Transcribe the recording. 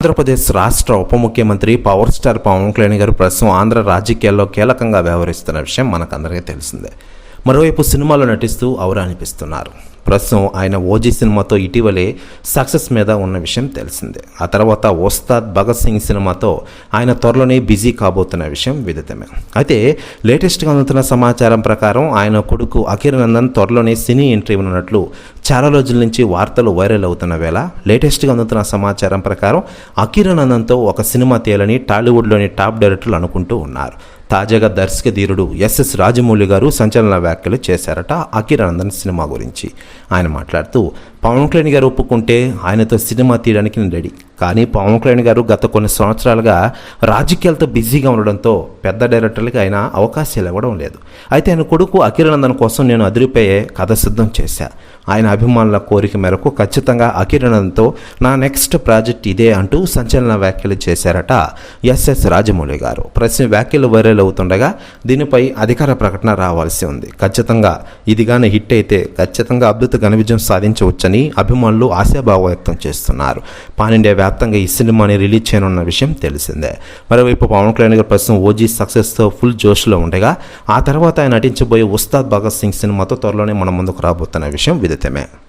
ఆంధ్రప్రదేశ్ రాష్ట్ర ఉప ముఖ్యమంత్రి పవర్ స్టార్ పవన్ కళ్యాణ్ గారు ప్రస్తుతం ఆంధ్ర రాజకీయాల్లో కీలకంగా వ్యవహరిస్తున్న విషయం మనకందరికీ తెలిసిందే. మరోవైపు సినిమాలో నటిస్తూ అవరానిపిస్తున్నారు అనిపిస్తున్నారు ప్రస్తుతం ఆయన ఓజీ సినిమాతో ఇటీవలే సక్సెస్ మీద ఉన్న విషయం తెలిసిందే. ఆ తర్వాత ఉస్తాద్ భగత్ సింగ్ సినిమాతో ఆయన త్వరలోనే బిజీ కాబోతున్న విషయం విదితమే. అయితే లేటెస్ట్గా అందుతున్న సమాచారం ప్రకారం ఆయన కొడుకు అఖిర్ నందన్ త్వరలోనే సినీ ఎంట్రీ ఉన్నట్లు చాలా రోజుల నుంచి వార్తలు వైరల్ అవుతున్న వేళ లేటెస్ట్గా అందుతున్న సమాచారం ప్రకారం అఖిరానందంతో ఒక సినిమా తీయాలని టాలీవుడ్లోని టాప్ డైరెక్టర్లు అనుకుంటూ ఉన్నారు. తాజాగా దర్శక ధీరుడు ఎస్ఎస్ రాజమౌళి గారు సంచలన వ్యాఖ్యలు చేశారట అఖిరానందన్ సినిమా గురించి. ఆయన మాట్లాడుతూ పవన్ కళ్యాణ్ గారు ఒప్పుకుంటే ఆయనతో సినిమా తీయడానికి నేను రెడీ. కానీ పవన్ కళ్యాణ్ గారు గత కొన్ని సంవత్సరాలుగా రాజకీయాలతో బిజీగా ఉండడంతో పెద్ద డైరెక్టర్లకి ఆయన అవకాశాలు ఇవ్వడం లేదు. అయితే ఆయన కొడుకు అఖిరానందన్ కోసం నేను అదిరిపోయే కథ సిద్ధం చేశా. ఆయన అభిమానుల కోరిక మేరకు ఖచ్చితంగా అఖిరానందన్తో నా నెక్స్ట్ ప్రాజెక్ట్ ఇదే అంటూ సంచలన వ్యాఖ్యలు చేశారట ఎస్ఎస్ రాజమౌళి గారు. ప్రశ్న వ్యాఖ్యలు వైరల్ అవుతుండగా దీనిపై అధికార ప్రకటన రావాల్సి ఉంది. ఖచ్చితంగా ఇది కానీ హిట్ అయితే ఖచ్చితంగా అద్భుత ఘన విజయం సాధించవచ్చని అభిమానులు ఆశాభావం వ్యక్తం చేస్తున్నారు. పాన్ ఇండియా వ్యాప్తంగా ఈ సినిమాని రిలీజ్ చేయనున్న విషయం తెలిసిందే. మరోవైపు పవన్ కళ్యాణ్ గారు ప్రస్తుతం ఓజీ సక్సెస్తో ఫుల్ జోష్లో ఉండగా ఆ తర్వాత ఆయన నటించబోయే ఉస్తాద్ భగత్ సింగ్ సినిమాతో త్వరలోనే మన ముందుకు రాబోతున్న విషయం విదితమే.